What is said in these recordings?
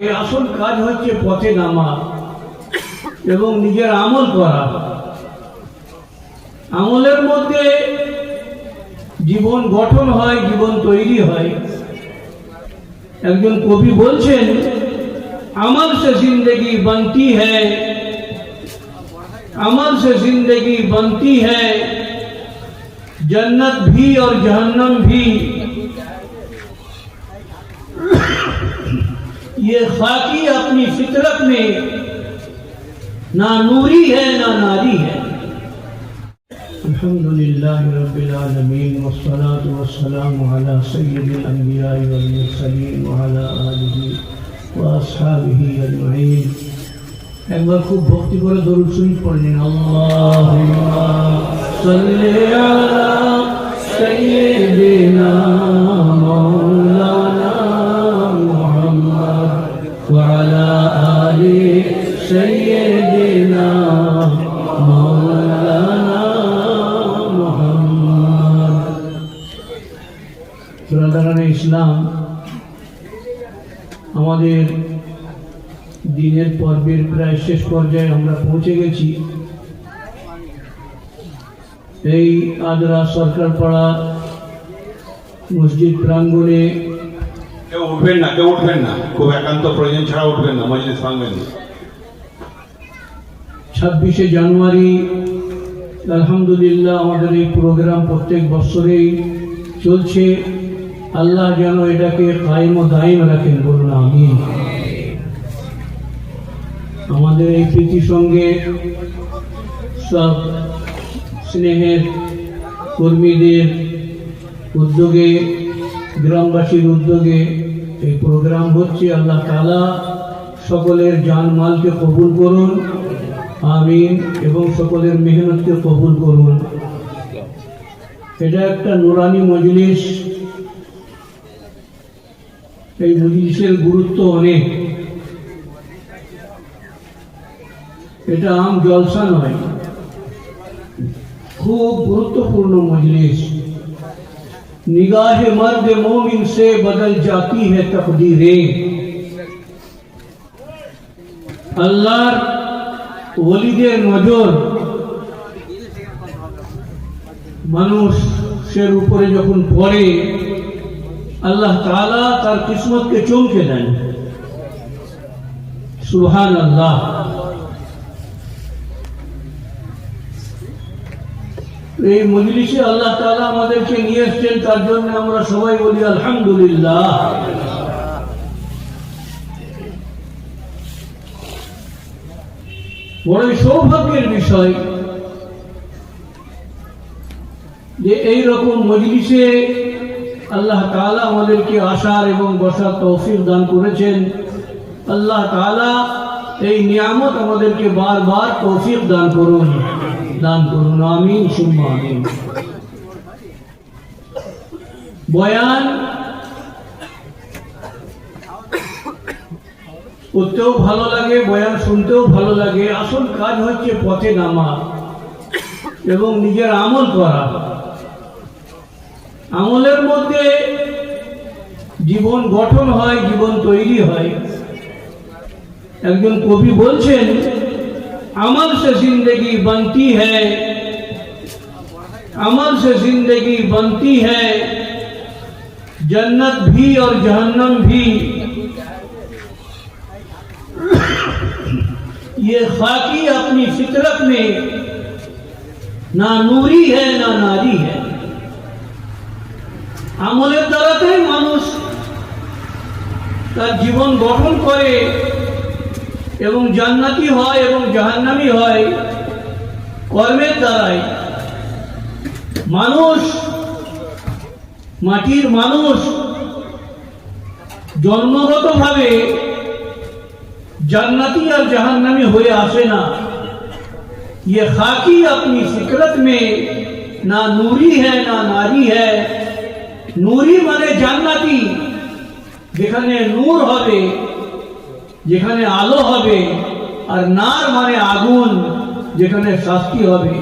এর আসল কাজ হচ্ছে পথে নামা এবং নিজের আমল করা। আমলের মধ্যে জীবন গঠন হয়, জীবন তৈরি হয়। একজন কবি বলছেন, আমার সে জিন্দগি বানতি হ্যাঁ আমার সে জিন্দগি বানতি হ্যাঁ জন্নত ভি और जहन्नम ভি। یہ خاکی اپنی فطرت میں نہ نوری ہے نہ ناری ہے۔ الحمد للہ رب العالمین والصلاة والسلام على سید الانبیاء والمرسلین وعلى آلہ واصحابہ اجمعین۔ একবার خوب ভক্তি করে দরুদ শরীফ পড়ে নিন আল্লাহুম্মা সাল্লি আলা সাইয়্যিদিনা মাওলানা মুহাম্মদ। সুরাদারানে ইসলাম আমাদের দিনের পর্বের প্রায় শেষ পর্যায়ে আমরা পৌঁছে গেছি। এই আদরা সরকার পাড়া মসজিদ প্রাঙ্গণে কেউ উঠবেন না, কেউ উঠবেন না। খুব একান্ত প্রয়োজন ছাড়া উঠবেন না মজলিস ভাঙবেন ছাব্বিশে জানুয়ারি, আলহামদুলিল্লাহ আমাদের এই প্রোগ্রাম প্রত্যেক বছরেই চলছে। আল্লাহ যেন এটাকে কায়েম ও দায়ম রাখেন, বলুন আমি আমাদের এই প্রীতি সঙ্গে সব স্নেহের কর্মীদের উদ্যোগে, গ্রামবাসীর উদ্যোগে এই প্রোগ্রাম হচ্ছে। আল্লাহ তালা সকলের জানমালকে কবুল করুন। আমি এবং সকলের মেহনতকে কবুল করুন। এটা একটা নোরানি মজলিস। এই মজলিসের গুরুত্ব অনেক। এটা আম জলসা নয়। খুব গুরুত্বপূর্ণ মজলিস। নিগাহে মর্দ মোমিন সে বদল জাতি হে তকদিরে। আল্লাহর ওলিদের নজর মানুষের উপরে যখন পড়ে, আল্লাহ তাআলা তার কিসমতকে চমকে দেন। সুহান আল্লাহ এই মজলিসে আল্লাহ তাআলা আমাদেরকে নিয়ে এসছেন, তার জন্য আমরা সবাই বলি আলহামদুলিল্লাহ। বড়ই সৌভাগ্যের বিষয় যে এই রকম মজলিসে আল্লাহ তাআলা আমাদেরকে আসার এবং বসার তৌফিক দান করেছেন। আল্লাহ তাআলা এই নিয়ামত আমাদেরকে বারবার তৌফিক দান করুন দান করুন, আমিন, সুম্মা, আমিন। বয়ান করতেও ভালো লাগে বয়ান শুনতেও ভালো লাগে আসল কাজ হচ্ছে পথে নামা এবং নিজের আমল করা আমলের মধ্যে জীবন গঠন হয় জীবন তৈরি হয় একজন কবি বলছেন अमल से जिंदगी बनती है अमल से जिंदगी बनती है जन्नत भी और जहन्नम भी ये खाकी अपनी फितरत में ना नूरी है ना नारी है আমলের দ্বারাতেই মানুষ তার জীবন গঠন করে এবং জান্নাতি হয় এবং জাহান্নামি হয় কর্মের দ্বারাই মানুষ মাটির মানুষ জন্মগতভাবে জান্নাতি আর জাহান্নামি হয়ে আসে না ये खाकी अपनी फितरत में ना नूरी है ना नारी है নূরি মানে জান্নাতি যেখানে নূর হবে যেখানে আলো হবে আর নার মানে আগুন যেখানে শাস্তি হবে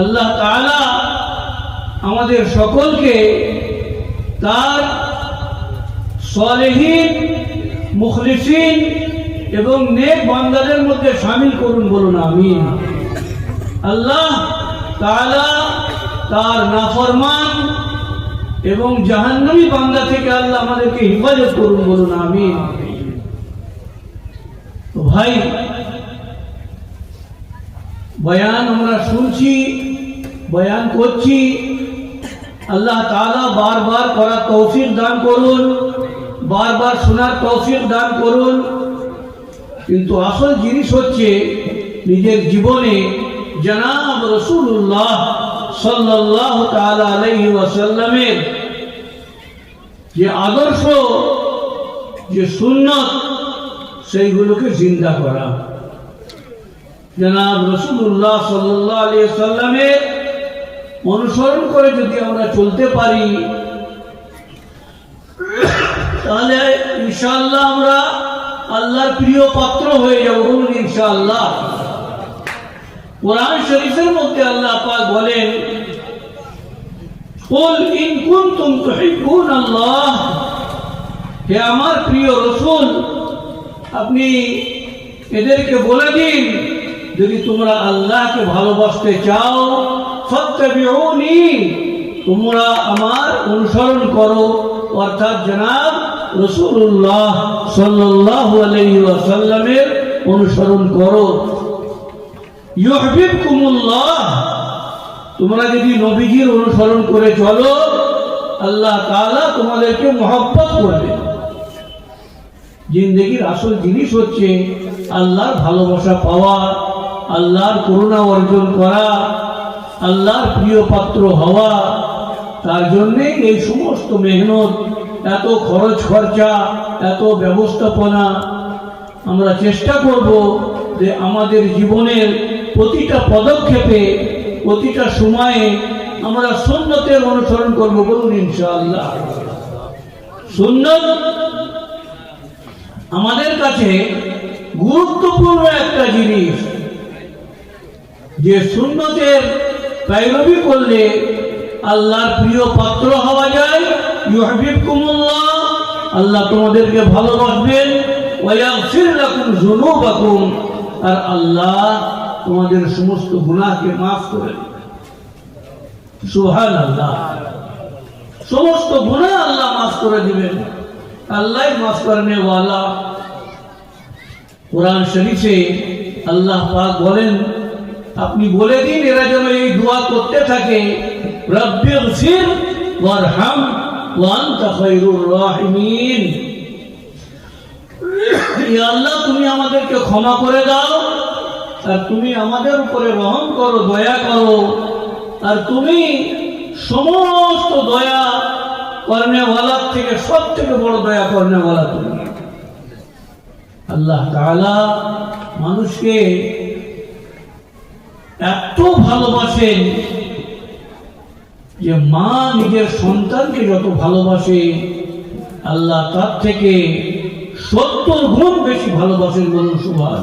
আল্লাহ তাআলা আমাদের সকলকে তার সালেহীন মুখলিসিন এবং নেক বান্দাদের মধ্যে শামিল করুন বলুন, আমিন। আল্লাহ তাআলা তার নাফরমান এবং জাহান্নামী বান্দা থেকে আল্লাহ আমাদেরকে হেফাজত করুন বলুন, আমিন। তো ভাই, বয়ান আমরা শুনছি, বয়ান করছি। আল্লাহ তাআলা বারবার করার তৌফিক দান করুন। বারবার শোনার তৌফিক দান করুন। কিন্তু আসল জিনিস হচ্ছে, নিজের জীবনে জনাব রসুল্লাহ সাল্লাহ আলাইহি যে আদর্শ, যে সুন্নত, সেইগুলোকে জিন্দা করা। জনাব রসুল্লাহ সাল্লাহ আলী সাল্লামের অনুসরণ করে যদি আমরা চলতে পারি তাহলে ইনশাআল্লাহ আমরা আল্লাহর প্রিয় পাত্র হয়ে যাব বলুন ইনশাআল্লাহ কোরআন শরীফের মধ্যে আল্লাহ পাক বলেন قل إن كنتم تحبون الله হে আমার প্রিয় রসুল আপনি এদেরকে বলে দিন যদি তোমরা আল্লাহকে ভালোবাসতে চাও ফাত্তাবিউনি তোমরা আমার অনুসরণ করো অর্থাৎ জনাব রসুল্লাহ আলাইহি অনুসরণ করো। তোমরা যদি নবীজির অনুসরণ করে চলো, আল্লাহ তোমাদেরকে মহব্বত করবে। জিন্দগির আসল জিনিস হচ্ছে আল্লাহর ভালোবাসা পাওয়া, আল্লাহর করুণা অর্জন করা, আল্লাহর প্রিয় পাত্র হওয়া। তার জন্যে এই সমস্ত মেহনত এত খরচ খরচা, এত ব্যবস্থাপনা। আমরা চেষ্টা করব যে আমাদের জীবনের প্রতিটা পদক্ষেপে, প্রতিটা সময়ে আমরা সুন্নতের অনুসরণ করব বলুন ইনশাআল্লাহ। সুন্নত আমাদের কাছে গুরুত্বপূর্ণ একটা জিনিস। যে সুন্নতের পাইরবি করলে আল্লাহর প্রিয় পাত্র হওয়া যায় আল্লাহ তোমাদেরকে ভালোবাসবেন আর আল্লাহ তোমাদের সমস্ত গুনাহকে maaf করে সুবহানাল্লাহ। সমস্ত গুনাহ আল্লাহ maaf করে দিবেন। আল্লাহ মাফ করনে ওয়ালা। কোরআন শরীফে আল্লাহ পাক বলেন, আপনি বলে দিন এরা যেন এই দোয়া করতে থাকে রব্বির ফির ওয়ারহাম। আল্লাহ, তুমি আমাদেরকে ক্ষমা করে দাও, আর তুমি আমাদের উপরে রহম করো, দয়া করো। আর তুমি সমস্ত দয়া করনেওয়ালার থেকে সব থেকে বড় দয়া করনেওয়ালা তুমি। আল্লাহ তাআলা মানুষকে এত ভালোবাসেন যে মা নিজের সন্তানকে যত ভালোবাসে, আল্লাহ তার থেকে সত্তর গুণ বেশি ভালোবাসেন বলুন সুভাষ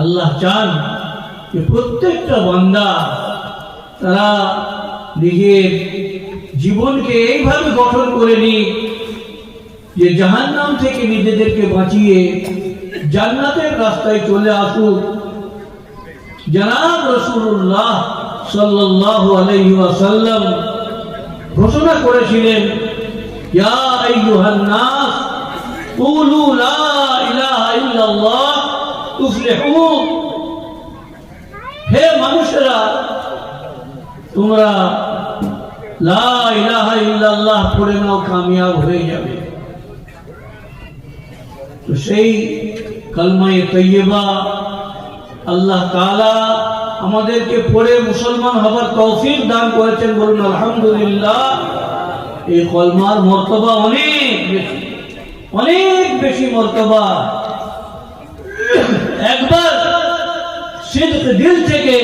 আল্লাহ চান যে প্রত্যেকটা বান্দা তারা নিজের জীবনকে এইভাবে গঠন করে নিক, যে জাহান্নাম থেকে নিজেদেরকে বাঁচিয়ে জান্নাতের রাস্তায় চলে আসুক। জনাব রসুল্লাহ সাল্লাল্লাহু আলাইহি ওয়াসাল্লাম ঘোষণা করেছিলেন, ইয়া আইয়ুহান নাস কুলু লা ইলাহা হে মানুষেরা, তোমরা লা ইলাহা ইল্লাল্লাহ পড়ে নাও, কামিয়াব হয়ে যাবে। তো সেই কলমায়ে তৈয়বা আল্লাহ তাআলা আমাদেরকে পড়ে মুসলমান হবার তৌফিক দান করেছেন বলুন, আলহামদুলিল্লাহ এই কলমার মর্তবা অনেক বেশি অনেক বেশি মর্তবা একবার দিল থেকে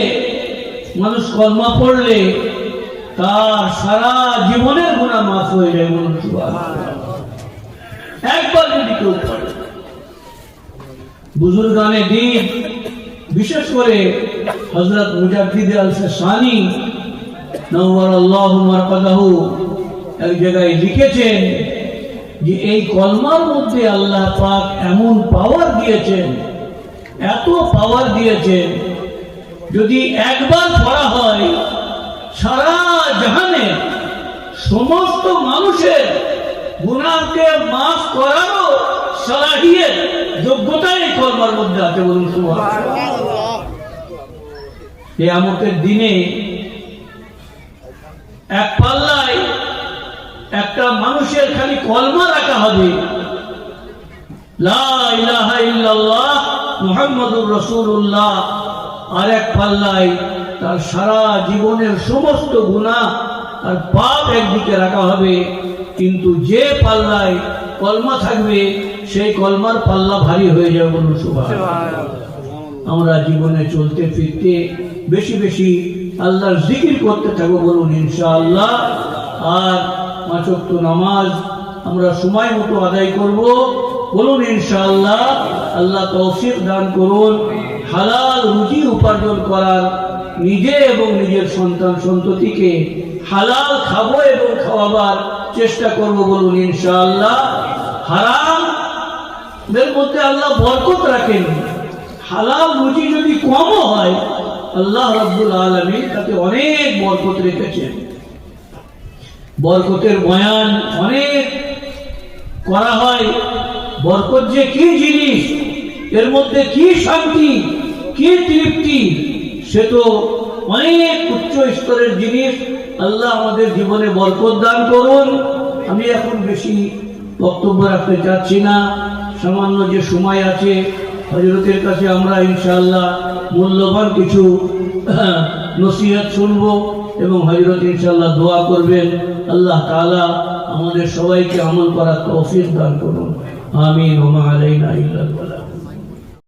মানুষ কলমা পড়লে তার সারা জীবনের গুণা মাফ হয়ে যায় সুবহানাল্লাহ। একবার যদি কেউ পড়ে, বুজুর্গানে দিন, বিশেষ করে হজরত আল সানি এক জায়গায় লিখেছেন যে এই কলমার মধ্যে আল্লাহ পাক এমন পাওয়ার দিয়েছেন, এত পাওয়ার দিয়েছেন, যদি একবার পড়া হয়, সারা জাহানে সমস্ত মানুষের গুণাকে মাফ করারও সালাহিয়ে যোগ্যতা এই কলমার মধ্যে আছে বলুন সুবহানাল্লাহ। কেয়ামতের দিনে এক পাল্লায় একটা মানুষের খালি কলমা রাখা হবে। মুহাম্মাদুর আর এক পাল্লায় তার সারা জীবনের সমস্ত আর পাপ একদিকে রাখা হবে। কিন্তু যে পাল্লায় কলমা থাকবে সেই কলমার পাল্লা ভারী হয়ে যাবে বলুন আমরা জীবনে চলতে ফিরতে বেশি বেশি আল্লাহর জিকির করতে থাকব বলুন ইনশাআল্লাহ। আর পাঁচক্ত নামাজ আমরা সময় মতো আদায় করব। বলুন ইনশাআল্লাহ, আল্লাহ তৌফিক দান করুন, হালাল রুজি উপার্জন করার নিজে এবং নিজের সন্তান সন্ততিকে হালাল খাব এবং খাওয়াবার চেষ্টা করব বলুন ইনশাআল্লাহ। হারাম মধ্যে আল্লাহ বরকত রাখেন। হালাল রুজি যদি কমও হয় আল্লাহ রাব্বুল আলামিন তাতে অনেক বরকত রেখেছেন। বরকতের বয়ান অনেক করা হয়। বরকত যে কি জিনিস, এর মধ্যে কি শান্তি, কি তৃপ্তি, সে তো অনেক উচ্চ স্তরের জিনিস। আল্লাহ আমাদের জীবনে বরকত দান করুন। আমি এখন বেশি বক্তব্য রাখতে চাচ্ছি না। সামান্য যে সময় আছে হজরতের কাছে আমরা ইনশাআল্লাহ মূল্যবান কিছু নসিহত শুনব এবং হজরত ইনশাল্লাহ দোয়া করবেন। আল্লাহ তালা আমাদের সবাইকে আমল করার তৌফিক দান করুন। আমি ওমা আলাইনা ইল্লাল বালাগ